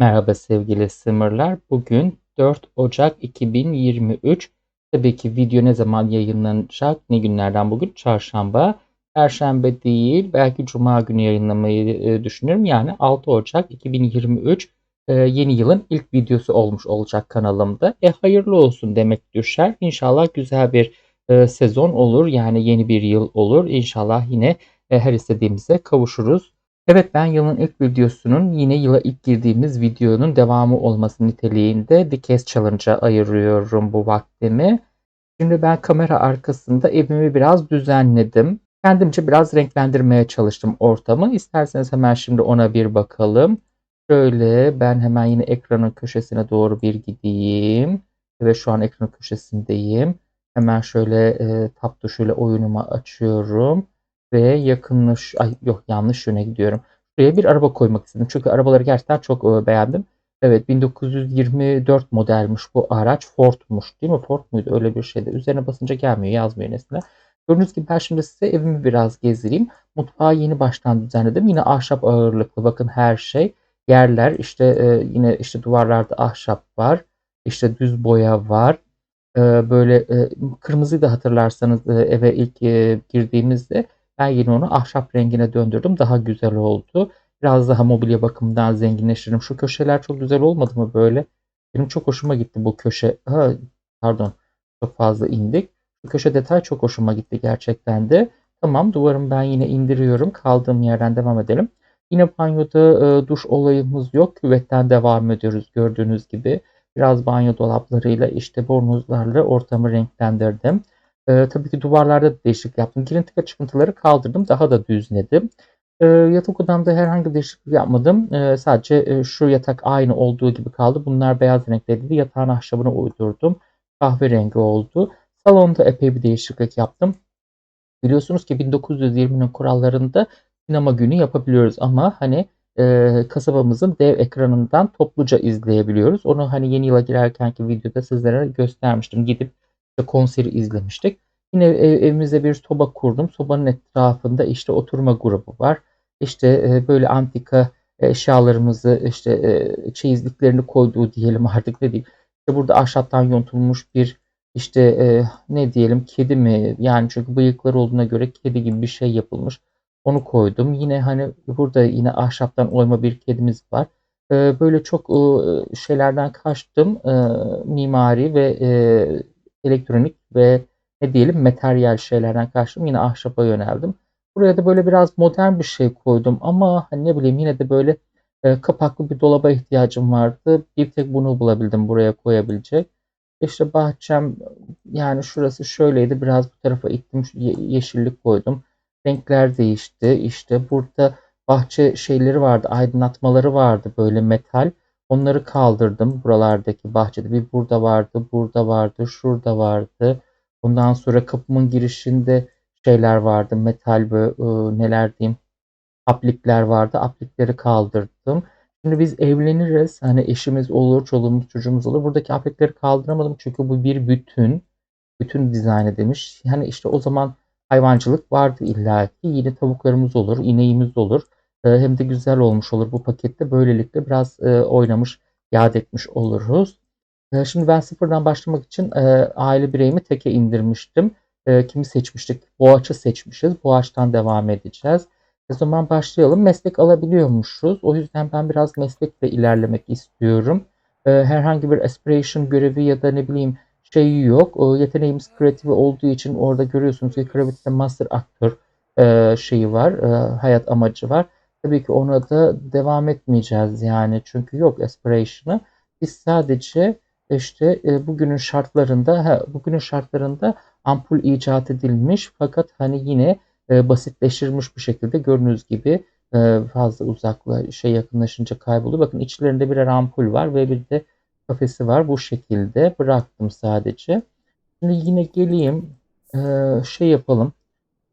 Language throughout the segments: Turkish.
Merhaba sevgili simmer'lar. Bugün 4 Ocak 2023. Tabii ki video ne zaman yayınlanacak? Ne günlerden bugün? Çarşamba. Perşembe değil, belki Cuma günü yayınlamayı e, düşünüyorum. Yani 6 Ocak 2023 e, yeni yılın ilk videosu olmuş olacak kanalımda. E hayırlı olsun demek düşer. İnşallah güzel bir e, sezon olur. Yani yeni bir yıl olur. İnşallah yine her istediğimize kavuşuruz. Evet ben yılın ilk videosunun yine yıla ilk girdiğimiz videonun devamı olması niteliğinde Case Challenge'a ayırıyorum bu vaktimi. Şimdi ben kamera arkasında evimi biraz düzenledim. Kendimce biraz renklendirmeye çalıştım ortamı. İsterseniz hemen şimdi ona bir bakalım. Şöyle ben hemen yine ekranın köşesine doğru bir gideyim. Ve şu an ekranın köşesindeyim. Hemen şöyle e, tab tuşuyla oyunumu açıyorum ve yakınlaş ay yok yanlış yöne gidiyorum. Buraya bir araba koymak istedim. Çünkü arabaları gerçekten çok beğendim. Evet 1924 modelmiş bu araç. Ford'muş değil mi? Ford muydu? Öyle bir şeydi. Üzerine basınca gelmiyor. Yazmıyor nesne. Gördüğünüz gibi ben şimdi size evimi biraz gezdireyim. Mutfağı yeni baştan düzenledim. Yine ahşap ağırlıklı. Bakın her şey. Yerler işte yine işte duvarlarda ahşap var. İşte düz boya var. Böyle kırmızıyı da hatırlarsanız eve ilk girdiğimizde ben yine onu ahşap rengine döndürdüm. Daha güzel oldu. Biraz daha mobilya bakımından zenginleştiririm. Şu köşeler çok güzel olmadı mı böyle? Benim çok hoşuma gitti bu köşe. Ha, pardon. Çok fazla indik. Bu köşe detay çok hoşuma gitti gerçekten de. Tamam duvarımı ben yine indiriyorum. Kaldığım yerden devam edelim. Yine banyoda e, duş olayımız yok. Küvetten devam ediyoruz gördüğünüz gibi. Biraz banyo dolaplarıyla işte bornozlarla ortamı renklendirdim. E, tabii ki duvarlarda da değişiklik yaptım. Girinti çıkıntıları kaldırdım. Daha da düzledim. E, yatak odamda herhangi bir değişiklik yapmadım. E, sadece e, şu yatak aynı olduğu gibi kaldı. Bunlar beyaz renkteydi. Yatağın ahşabına uydurdum. Kahverengi oldu. Salonda epey bir değişiklik yaptım. Biliyorsunuz ki 1920'nin kurallarında sinema günü yapabiliyoruz ama hani e, kasabamızın dev ekranından topluca izleyebiliyoruz. Onu hani yeni yıla girerkenki videoda sizlere göstermiştim. Gidip konseri izlemiştik. Yine ev, evimize bir soba kurdum. Sobanın etrafında işte oturma grubu var. İşte e, böyle antika eşyalarımızı işte e, çeyizliklerini koyduğu diyelim artık ne diyeyim. İşte burada ahşaptan yontulmuş bir işte e, ne diyelim kedi mi yani çünkü bıyıkları olduğuna göre kedi gibi bir şey yapılmış. Onu koydum. Yine hani burada yine ahşaptan oyma bir kedimiz var. E, böyle çok e, şeylerden kaçtım. E, mimari ve e, elektronik ve ne diyelim materyal şeylerden kaçtım. Yine ahşaba yöneldim. Buraya da böyle biraz modern bir şey koydum ama hani ne bileyim yine de böyle e, kapaklı bir dolaba ihtiyacım vardı. Bir tek bunu bulabildim buraya koyabilecek. İşte bahçem yani şurası şöyleydi. Biraz bu tarafa ittim. Yeşillik koydum. Renkler değişti. İşte burada bahçe şeyleri vardı. Aydınlatmaları vardı böyle metal. Onları kaldırdım buralardaki bahçede. Bir burada vardı, burada vardı, şurada vardı. Ondan sonra kapımın girişinde şeyler vardı. Metal böyle neler diyeyim aplikler vardı. Aplikleri kaldırdım. Şimdi biz evleniriz. Hani eşimiz olur, çoluğumuz, çocuğumuz olur. Buradaki aplikleri kaldıramadım çünkü bu bir bütün. Bütün dizayn edilmiş. Yani işte o zaman hayvancılık vardı illaki. Yine tavuklarımız olur, ineğimiz olur. Ee, hem de güzel olmuş olur bu pakette. Böylelikle biraz e, oynamış, yad etmiş oluruz. Ee, şimdi ben sıfırdan başlamak için e, aile bireyimi teke indirmiştim. E, kimi seçmiştik? Boğaç'ı seçmişiz. Boğaç'tan devam edeceğiz. O zaman başlayalım. Meslek alabiliyormuşuz. O yüzden ben biraz meslekle ilerlemek istiyorum. Herhangi bir aspiration görevi ya da ne bileyim şeyi yok. Yeteneğimiz kreatif olduğu için orada görüyorsunuz ki Gravity'de Master Aktör şeyi var. Hayat amacı var. Tabii ki ona da devam etmeyeceğiz yani. Çünkü yok aspiration'ı. Biz sadece işte e, bugünün şartlarında bugünün şartlarında ampul icat edilmiş fakat hani yine e, basitleştirilmiş bir şekilde gördüğünüz gibi e, fazla uzakla şey yakınlaşınca kayboluyor. Bakın içlerinde birer ampul var ve bir de kafesi var. Bu şekilde bıraktım sadece. Şimdi yine geleyim şey yapalım.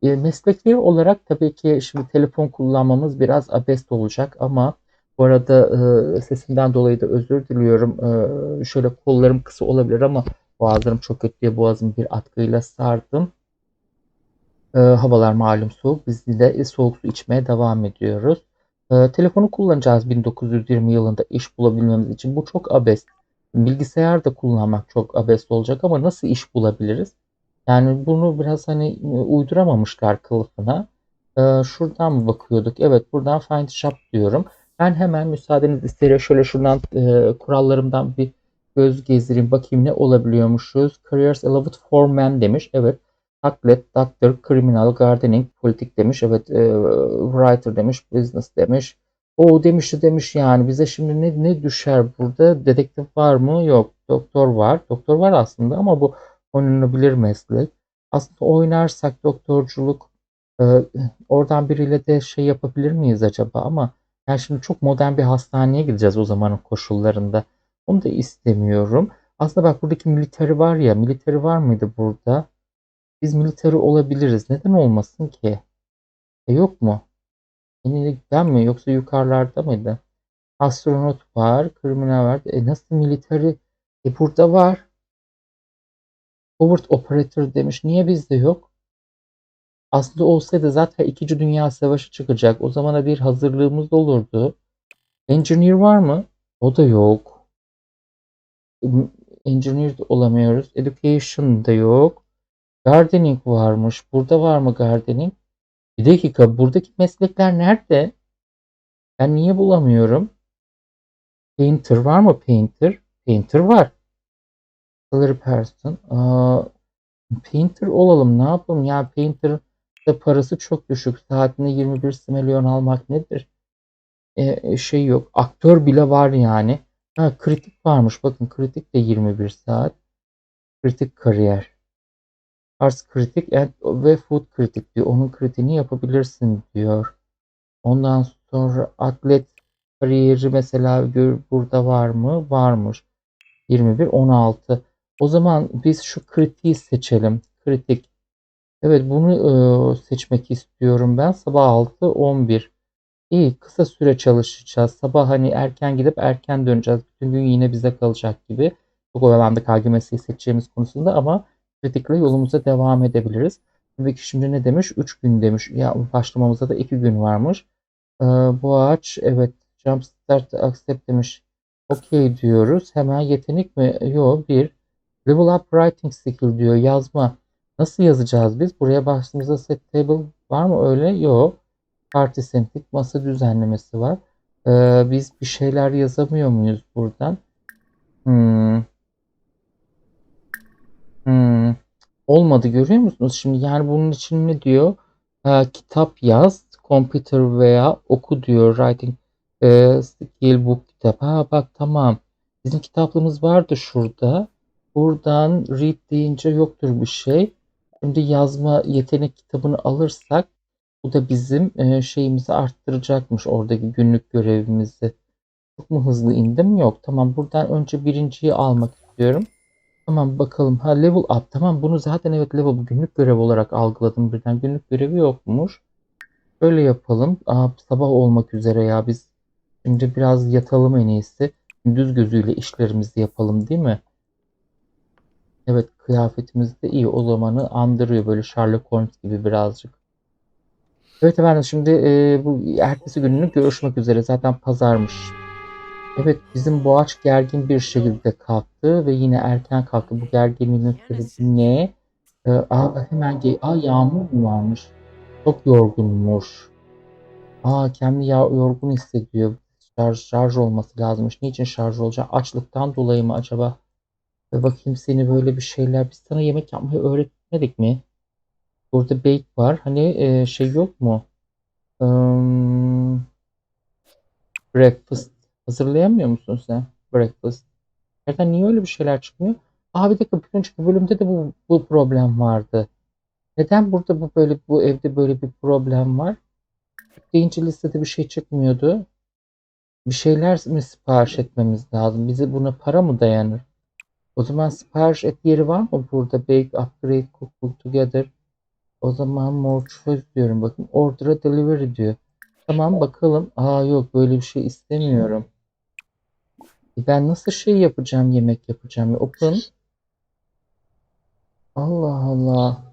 E, mesleki olarak tabii ki şimdi telefon kullanmamız biraz abest olacak ama bu arada e, sesimden dolayı da özür diliyorum. E, şöyle kollarım kısa olabilir ama boğazlarım çok kötü diye boğazımı bir atkıyla sardım. E, havalar malum soğuk. Biz de soğuk su içmeye devam ediyoruz. Ee, telefonu kullanacağız 1920 yılında iş bulabilmemiz için. Bu çok abes. Bilgisayar da kullanmak çok abes olacak ama nasıl iş bulabiliriz? Yani bunu biraz hani e, uyduramamışlar kılıfına. Ee, şuradan mı bakıyorduk? Evet buradan find shop diyorum. Ben hemen müsaadeniz isterim şöyle şuradan e, kurallarımdan bir göz gezdireyim bakayım ne olabiliyormuşuz. Careers allowed for men demiş. Evet. Atlet, doctor, criminal, gardening, politik demiş. Evet. E, writer demiş. Business demiş. O demişti demiş yani bize şimdi ne, ne düşer burada? Dedektif var mı? Yok. Doktor var. Doktor var aslında ama bu oynanabilir meslek. Aslında oynarsak doktorculuk e, oradan biriyle de şey yapabilir miyiz acaba ama yani şimdi çok modern bir hastaneye gideceğiz o zamanın koşullarında. Onu da istemiyorum. Aslında bak buradaki militeri var ya, militeri var mıydı burada? Biz militeri olabiliriz. Neden olmasın ki? E yok mu? Yenilikten mi yoksa yukarılarda mıydı? Astronot var, kriminal var. E nasıl militeri? E burada var. Covert Operator demiş. Niye bizde yok? Aslında olsaydı zaten 2. Dünya Savaşı çıkacak. O zamana bir hazırlığımız olurdu. Engineer var mı? O da yok. Engineer de olamıyoruz. Education da yok. Gardening varmış. Burada var mı gardening? Bir dakika buradaki meslekler nerede? Ben niye bulamıyorum? Painter var mı painter? Painter var. Salary person. Aa, painter olalım ne yapalım ya painter de parası çok düşük. Saatine 21 milyon almak nedir? E, şey yok. Aktör bile var yani. Ha, kritik varmış. Bakın kritik de 21 saat. Kritik kariyer. Ars kritik ve food kritik diyor. Onun kritiğini yapabilirsin diyor. Ondan sonra atlet kariyeri mesela burada var mı? Varmış. 21, 16. O zaman biz şu kritiği seçelim. Kritik. Evet bunu e, seçmek istiyorum ben. Sabah 6, 11. İyi kısa süre çalışacağız. Sabah hani erken gidip erken döneceğiz. Bütün gün yine bize kalacak gibi. Çok oyalandık mesleği seçeceğimiz konusunda ama kritikle yolumuza devam edebiliriz. Tabii ki şimdi ne demiş? 3 gün demiş. Ya başlamamıza da 2 gün varmış. Ee, bu ağaç evet jump start accept demiş. Okey diyoruz. Hemen yetenek mi? Yok bir. Level up writing skill diyor. Yazma. Nasıl yazacağız biz? Buraya baktığımızda set table var mı öyle? Yok. Parti sentik masa düzenlemesi var. Ee, biz bir şeyler yazamıyor muyuz buradan? Hmm. Hmm. Olmadı görüyor musunuz? Şimdi yani bunun için ne diyor? Ee, kitap yaz, computer veya oku diyor. Writing e, skill book kitap. Ha bak tamam. Bizim kitaplığımız vardı şurada. Buradan read deyince yoktur bir şey. Şimdi yazma yetenek kitabını alırsak bu da bizim e, şeyimizi arttıracakmış oradaki günlük görevimizi. Çok mu hızlı indim? Yok. Tamam buradan önce birinciyi almak istiyorum. Tamam bakalım. Ha level up. Tamam bunu zaten evet level günlük görev olarak algıladım birden. Günlük görevi yokmuş. Böyle yapalım. Aa, sabah olmak üzere ya biz şimdi biraz yatalım en iyisi. Gündüz gözüyle işlerimizi yapalım değil mi? Evet kıyafetimiz de iyi. O zamanı andırıyor böyle Sherlock Holmes gibi birazcık. Evet efendim şimdi e, bu ertesi gününü görüşmek üzere. Zaten pazarmış. Evet bizim boğaç gergin bir şekilde kalktı ve yine erken kalktı. Bu gerginliğin sebebi ne? Ee, aa, hemen ge aa, yağmur mu varmış? Çok yorgunmuş. Aa kendi ya yorgun hissediyor. Şarj, şarj olması lazımmış. Niçin şarj olacak? Açlıktan dolayı mı acaba? Ve bakayım seni böyle bir şeyler. Biz sana yemek yapmayı öğretmedik mi? Burada bake var. Hani e, şey yok mu? Um, breakfast hazırlayamıyor musun sen? Breakfast. Nereden niye öyle bir şeyler çıkmıyor? Aa bir dakika bir önceki bölümde de bu, bu problem vardı. Neden burada bu böyle bu evde böyle bir problem var? Deyince listede bir şey çıkmıyordu. Bir şeyler mi sipariş etmemiz lazım? Bize buna para mı dayanır? O zaman sipariş et yeri var mı burada? Bake, upgrade, cook, together. O zaman more choice diyorum. Bakın order'a delivery diyor. Tamam bakalım. Aa yok böyle bir şey istemiyorum. E ben nasıl şey yapacağım yemek yapacağım ya open. Allah Allah.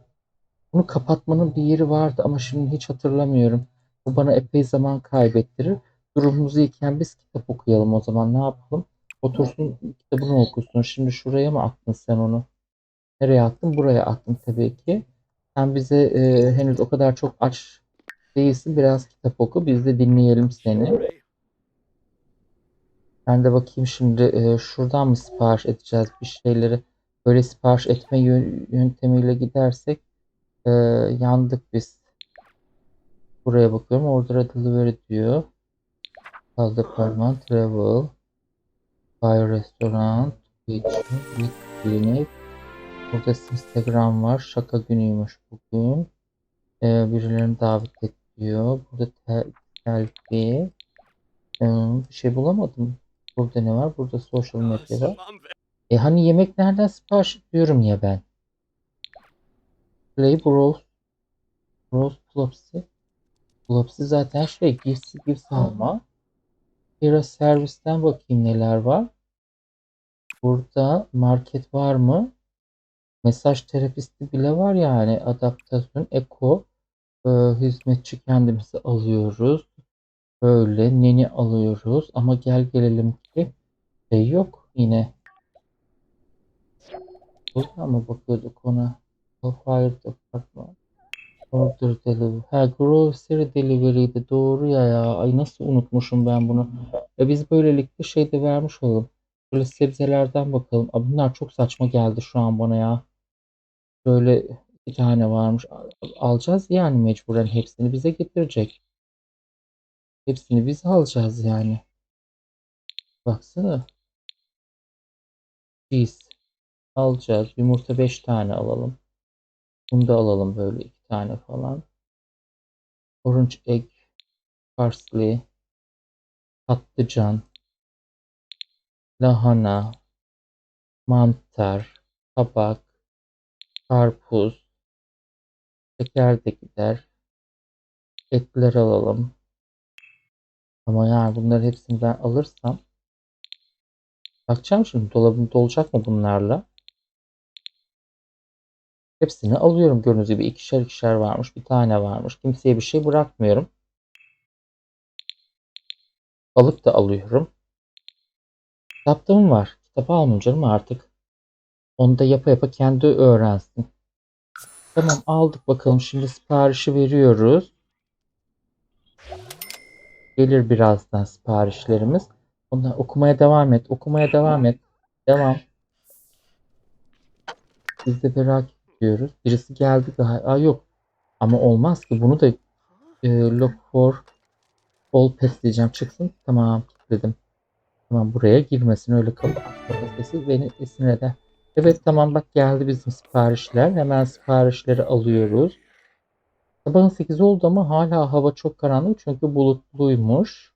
Bunu kapatmanın bir yeri vardı ama şimdi hiç hatırlamıyorum. Bu bana epey zaman kaybettirir. durumumuz iyiken biz kitap okuyalım o zaman. Ne yapalım? Otursun kitabını okusun. Şimdi şuraya mı attın sen onu? Nereye attın? Buraya attın tabii ki. Sen bize e, henüz o kadar çok aç değilsin. Biraz kitap oku. Biz de dinleyelim seni. Ben de bakayım şimdi e, şuradan mı sipariş edeceğiz bir şeyleri? Böyle sipariş etme yö- yöntemiyle gidersek e, yandık biz. Buraya bakıyorum. Order delivery diyor. Call department, travel, buy restaurant, kitchen, meet clinic. Burada Instagram var. Şaka günüymüş bugün. E, birilerini davet et diyor. Burada te- selfie. E, bir şey bulamadım. Burada ne var? Burada social medya var. E hani yemek nereden sipariş ediyorum ya ben? Play Browse. Browse Plopsy. Plopsy zaten şey gifsi gifs alma. Hero servisten bakayım neler var. Burada market var mı? Mesaj terapisti bile var yani. Adaptasyon, eko. e, hizmetçi kendimizi alıyoruz. Böyle neni alıyoruz. Ama gel gelelim ki şey yok yine. Buradan mı bakıyorduk ona? O Fire Department. Order Delivery. Ha Grocery Delivery'di. Doğru ya ya. Ay nasıl unutmuşum ben bunu. E biz böylelikle şey de vermiş olalım. Böyle sebzelerden bakalım. Abi bunlar çok saçma geldi şu an bana ya. Böyle iki tane varmış. Al- Alacağız yani mecburen hepsini bize getirecek. Hepsini biz alacağız yani. Baksana. Cheese. Alacağız. Yumurta 5 tane alalım. Bunu da alalım böyle tane falan. Orange egg, parsley, patlıcan, lahana, mantar, kabak, karpuz, şeker de gider. Etler alalım. Ama yani bunları hepsini ben alırsam bakacağım şimdi dolabım dolacak mı bunlarla? Hepsini alıyorum gördüğünüz gibi ikişer ikişer varmış bir tane varmış kimseye bir şey bırakmıyorum. Balık da alıyorum. Kitapta var? Kitap almayayım canım artık. Onu da yapa yapa kendi öğrensin. Tamam aldık bakalım şimdi siparişi veriyoruz. Gelir birazdan siparişlerimiz. Ondan okumaya devam et. Okumaya devam et. Devam. Biz de merak ediyoruz. Birisi geldi daha. Aa yok. Ama olmaz ki. Bunu da e, look for all pets diyeceğim. Çıksın. Tamam. Dedim. Tamam buraya girmesin. Öyle kapı sesi beni esin eder. Evet tamam bak geldi bizim siparişler. Hemen siparişleri alıyoruz. Sabahın 8 oldu ama hala hava çok karanlık çünkü bulutluymuş.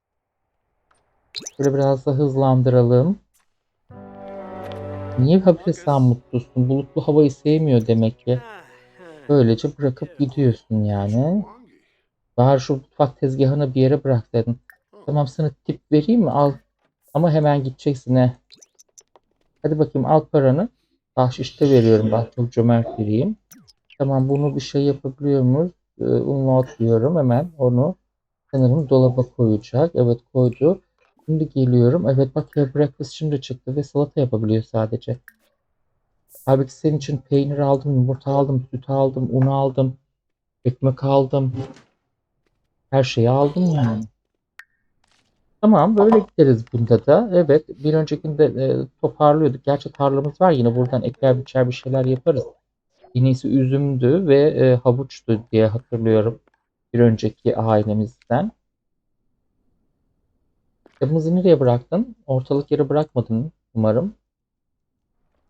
Şöyle biraz da hızlandıralım. Niye habire sen mutlusun? Bulutlu havayı sevmiyor demek ki. Böylece bırakıp gidiyorsun yani. Bari şu mutfak tezgahını bir yere bırak dedim. Tamam sana tip vereyim mi? Al. Ama hemen gideceksin he. Hadi bakayım al paranı. Bahşişte veriyorum. Bak çok cömert biriyim. Tamam bunu bir şey yapabiliyor muyuz? Ee, unload diyorum hemen onu. Sanırım dolaba koyacak. Evet koydu. Şimdi geliyorum. Evet bak ya breakfast şimdi çıktı ve salata yapabiliyor sadece. Halbuki senin için peynir aldım, yumurta aldım, süt aldım, un aldım, ekmek aldım. Her şeyi aldım yani. Tamam böyle gideriz bunda da. Evet bir öncekinde e, toparlıyorduk. Gerçi tarlamız var yine buradan ekler biçer bir şeyler yaparız. En iyisi üzümdü ve e, havuçtu diye hatırlıyorum. Bir önceki ailemizden. Kitabımızı nereye bıraktın? Ortalık yere bırakmadın umarım.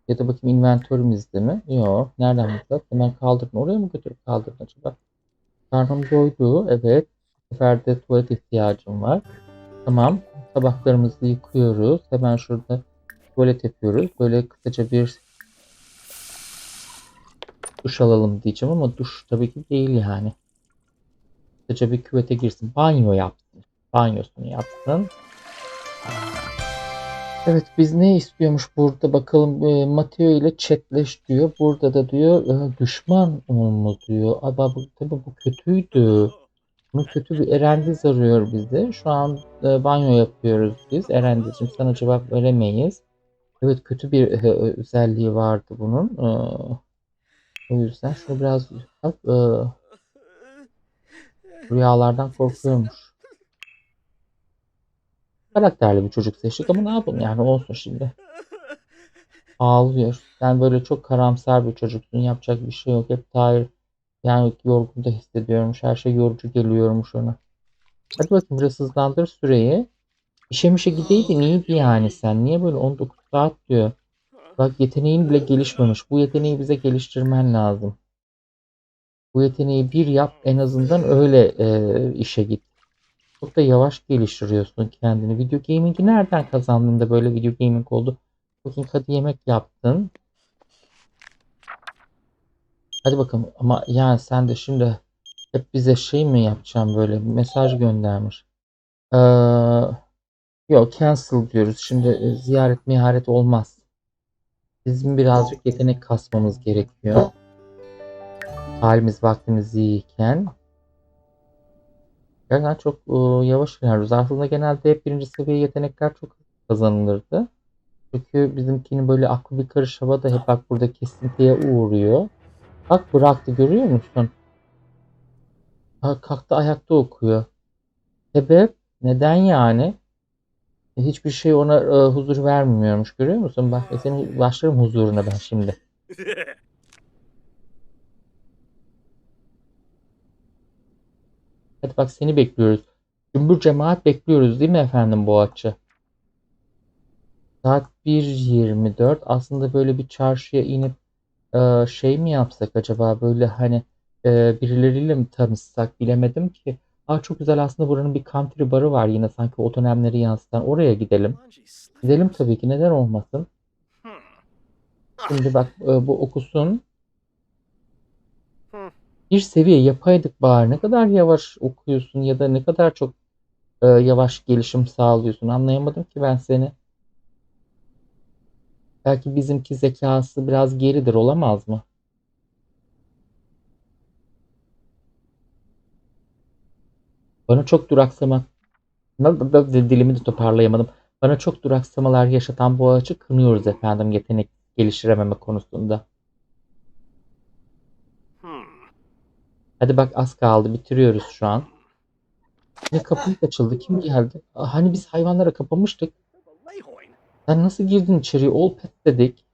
Ya da bakayım inventörümüzde mi? Yok. Nereden bakacağız? Hemen kaldırdın. Oraya mı götürüp kaldırdın acaba? Karnım doydu. Evet. Bu sefer de tuvalet ihtiyacım var. Tamam. Tabaklarımızı yıkıyoruz. Hemen şurada tuvalet yapıyoruz. Böyle kısaca bir duş alalım diyeceğim ama duş tabii ki değil yani. Kısaca bir küvete girsin. Banyo yapsın. Banyosunu yapsın. Evet biz ne istiyormuş burada bakalım e, Mateo ile chatleş diyor. Burada da diyor e, düşman olma diyor. Ama bu, tabii bu kötüydü. Bunu kötü bir Erendiz arıyor bizi. Şu an e, banyo yapıyoruz biz. Erendiz'cim sana cevap veremeyiz. Evet kötü bir e, özelliği vardı bunun. E, o yüzden şunu biraz e, rüyalardan korkuyormuş. Karakterli bir çocuk seçtik ama ne yapalım yani olsun şimdi. Ağlıyor. Sen böyle çok karamsar bir çocuksun. Yapacak bir şey yok. Hep Tahir yani yorgun da hissediyormuş. Her şey yorucu geliyormuş ona. Hadi bakayım biraz hızlandır süreyi. İşe mişe gideydin iyiydi yani sen. Niye böyle 19 saat diyor. Bak yeteneğin bile gelişmemiş. Bu yeteneği bize geliştirmen lazım. Bu yeteneği bir yap en azından öyle e, işe git. Çok da yavaş geliştiriyorsun kendini. Video gaming'i nereden kazandın da böyle video gaming oldu? Bakayım hadi yemek yaptın. Hadi bakalım ama yani sen de şimdi hep bize şey mi yapacaksın böyle mesaj göndermiş. Ee, yok cancel diyoruz. Şimdi e, ziyaret miharet olmaz. Bizim birazcık yetenek kasmamız gerekiyor. Halimiz vaktimiz iyiyken. Gerçekten çok e, yavaş ilerliyoruz. Aslında genelde hep birinci seviye yetenekler çok kazanılırdı. Çünkü bizimkinin böyle aklı bir karış havada hep bak burada kesintiye uğruyor. Bak bıraktı görüyor musun? Ha, kalktı ayakta okuyor. Sebep? Neden yani? E, Hiçbir şey ona e, huzur vermiyormuş. Görüyor musun? Bak e, senin başlarım huzuruna ben şimdi. Hadi bak seni bekliyoruz. Cümbür cemaat bekliyoruz değil mi efendim Boğaç'ı? Saat 1.24. Aslında böyle bir çarşıya inip e, şey mi yapsak acaba böyle hani e, birileriyle mi tanışsak bilemedim ki. Aa çok güzel aslında buranın bir country barı var yine sanki o dönemleri yansıtan. Oraya gidelim. Gidelim tabii ki neden olmasın. Şimdi bak e, bu okusun. Bir seviye yapaydık bari. Ne kadar yavaş okuyorsun ya da ne kadar çok e, yavaş gelişim sağlıyorsun. Anlayamadım ki ben seni. Belki bizimki zekası biraz geridir olamaz mı? Bana çok duraksama dilimi de toparlayamadım. Bana çok duraksamalar yaşatan bu ağaçı kınıyoruz efendim yetenek geliştirememe konusunda. Hadi bak az kaldı bitiriyoruz şu an. Ne kapımız açıldı kim geldi? Aa, Hani biz hayvanlara kapamıştık. Sen nasıl girdin içeriye? All pets dedik.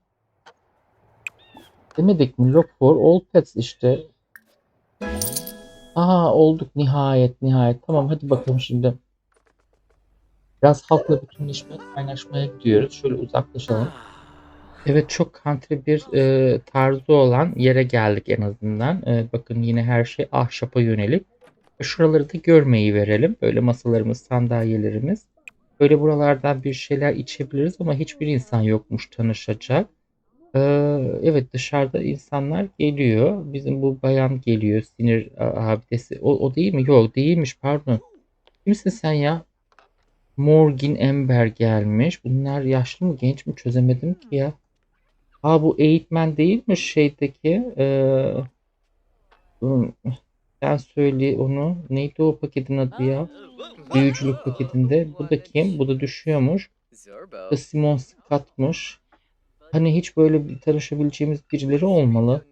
Demedik mi? Lock for all pets işte. Aa olduk nihayet nihayet. Tamam hadi bakalım şimdi. Biraz halkla bütünleşmeye, kaynaşmaya gidiyoruz. Şöyle uzaklaşalım. Evet çok country bir e, tarzı olan yere geldik en azından. E, bakın yine her şey ahşapa yönelik. Şuraları da görmeyi verelim. Böyle masalarımız, sandalyelerimiz. Böyle buralardan bir şeyler içebiliriz ama hiçbir insan yokmuş tanışacak. Ee, evet dışarıda insanlar geliyor. Bizim bu bayan geliyor. Sinir abidesi. O, o değil mi? Yok değilmiş pardon. Kimsin sen ya? Morgan Ember gelmiş. Bunlar yaşlı mı genç mi çözemedim ki ya. Aa bu eğitmen değil mi şeydeki? Ee, sen söyle onu. Neydi o paketin adı ya? Büyücülük paketinde. Bu da kim? Bu da düşüyormuş. Bu Simon Scott'muş. Hani hiç böyle tanışabileceğimiz birileri olmalı.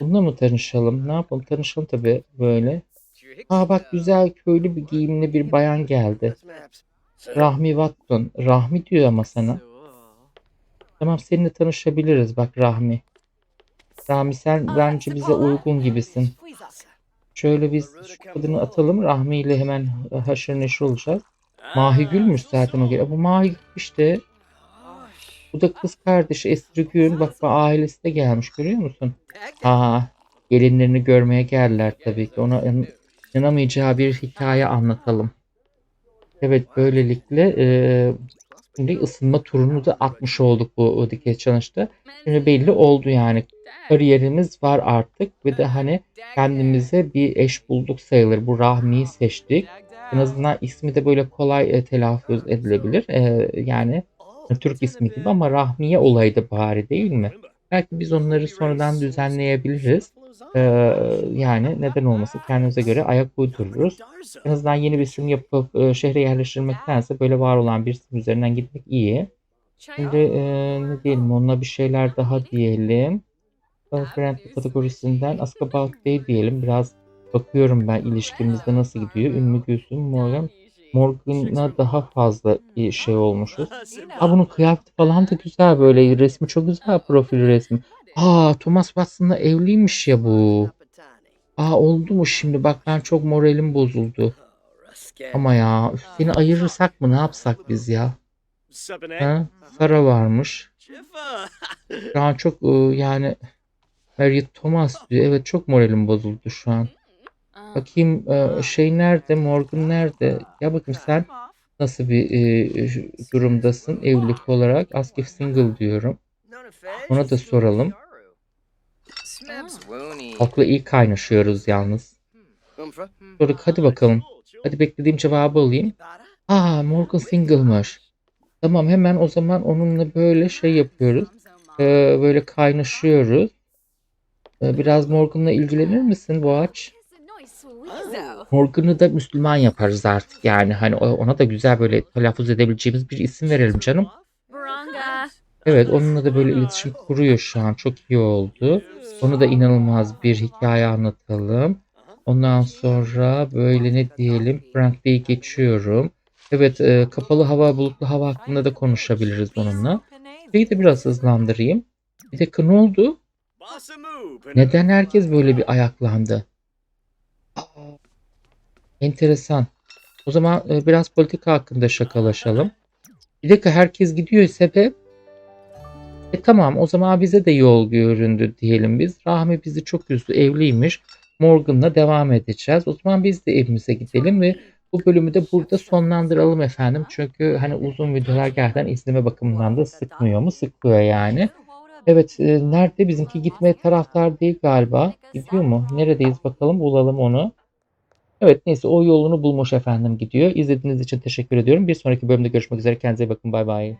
Bununla mı tanışalım? Ne yapalım? Tanışalım tabii böyle. Aa bak güzel köylü bir giyimli bir bayan geldi. Rahmi Watson. Rahmi diyor ama sana. Tamam seninle tanışabiliriz bak Rahmi. Rahmi sen bence bize uygun gibisin. Şöyle biz şu kadını atalım. Rahmi ile hemen haşır neşir olacağız. Mahigülmüş zaten o gel. Bu Mahigül işte. Bu da kız kardeşi Esrigün. Bak bak ailesi de gelmiş görüyor musun? Aa, gelinlerini görmeye geldiler tabii ki. Ona in- inanamayacağı bir hikaye anlatalım. Evet böylelikle e, şimdi ısınma turunu da atmış olduk bu dikey challenge'da. Şimdi belli oldu yani. Kariyerimiz var artık ve de hani kendimize bir eş bulduk sayılır. Bu Rahmi'yi seçtik. En azından ismi de böyle kolay e, telaffuz edilebilir. E, yani Türk ismi gibi ama Rahmiye olaydı bari değil mi? Belki biz onları sonradan düzenleyebiliriz. Ee, yani neden olmasın kendimize göre ayak uydururuz. En azından yeni bir sim yapıp e, şehre yerleştirmektense böyle var olan bir sim üzerinden gitmek iyi. Şimdi e, ne diyelim onunla bir şeyler daha diyelim. Friendly kategorisinden Ask About Day diyelim. Biraz bakıyorum ben ilişkimizde nasıl gidiyor. Ümmü Gülsüm, Morgan. Morgan'a daha fazla bir şey olmuşuz. Aa bunun kıyafeti falan da güzel böyle. Resmi çok güzel profil resmi. Aa Thomas Watson'la evliymiş ya bu. Aa oldu mu şimdi? Bak ben çok moralim bozuldu. Ama ya üf, seni ayırırsak mı ne yapsak biz ya? Ha? Sara varmış. Şu an çok e, yani Harriet Thomas diyor. Evet çok moralim bozuldu şu an. Bakayım e, şey nerede? Morgan nerede? Ya bakayım sen nasıl bir e, durumdasın evlilik olarak? Ask if single diyorum. Ona da soralım. Akla iyi kaynaşıyoruz yalnız. Sorduk hadi bakalım. Hadi beklediğim cevabı alayım. Aa Morgan single'mış. Tamam hemen o zaman onunla böyle şey yapıyoruz. Ee, böyle kaynaşıyoruz. Ee, biraz Morgan'la ilgilenir misin Boğaç? Morgan'ı da Müslüman yaparız artık yani. Hani ona da güzel böyle telaffuz edebileceğimiz bir isim verelim canım. Evet onunla da böyle iletişim kuruyor şu an. Çok iyi oldu. Onu da inanılmaz bir hikaye anlatalım. Ondan sonra böyle ne diyelim Frank Bey'i geçiyorum. Evet e, kapalı hava bulutlu hava hakkında da konuşabiliriz onunla. Şeyi de biraz hızlandırayım. Bir dakika ne oldu? Neden herkes böyle bir ayaklandı? Aa, enteresan. O zaman e, biraz politika hakkında şakalaşalım. Bir dakika herkes gidiyor sebep? E tamam o zaman bize de yol göründü diyelim biz. Rahmi bizi çok üzdü evliymiş. Morgan'la devam edeceğiz. O zaman biz de evimize gidelim ve bu bölümü de burada sonlandıralım efendim. Çünkü hani uzun videolar gerçekten izleme bakımından da sıkmıyor mu? Sıkıyor yani. Evet e, nerede? Bizimki gitmeye taraftar değil galiba. Gidiyor mu? Neredeyiz bakalım bulalım onu. Evet neyse o yolunu bulmuş efendim gidiyor. İzlediğiniz için teşekkür ediyorum. Bir sonraki bölümde görüşmek üzere. Kendinize bakın. Bay bay.